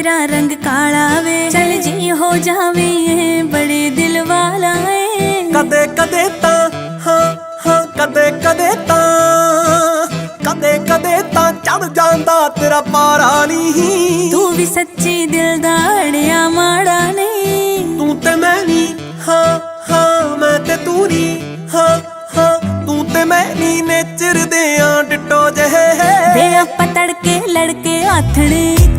ਤੇਰਾ ਰੰਗ ਕਾਲਾ ਵੇ। ਚਲ ਜੀ ਹੋ ਜਾਵੇ ਇਹ ਬੜੇ ਦਿਲ ਵਾਲਾ ਏ। ਕਦੇ ਕਦੇ ਤਾਂ ਹਾਂ ਹਾਂ ਕਦੇ ਕਦੇ ਤਾਂ। ਕਦੇ ਕਦੇ ਤਾਂ ਚੜ ਜਾਂਦਾ ਤੇਰਾ ਪਾਰਾ ਨਹੀਂ ਤੂੰ ਵੀ ਸੱਚੀ ਦਿਲ ਦਾ ਮਾੜਾ ਨਹੀਂ ਤੂੰ ਤੇ ਮੈਂ ਨਹੀਂ ਹਾਂ ਹਾਂ ਮੈਂ ਤੇ ਤੂੰ ਨਹੀਂ ਹਾਂ ਹਾਂ ਤੂੰ ਤੇ ਮੈਂ ਨਹੀਂ ਨੇਚਰ ਦੇ ਆ ਡਟੋ ਜਹੇ ਦੇ ਆਪਾਂ ਤੜਕੇ ਲੜਕੇ ਆਥਣੇ।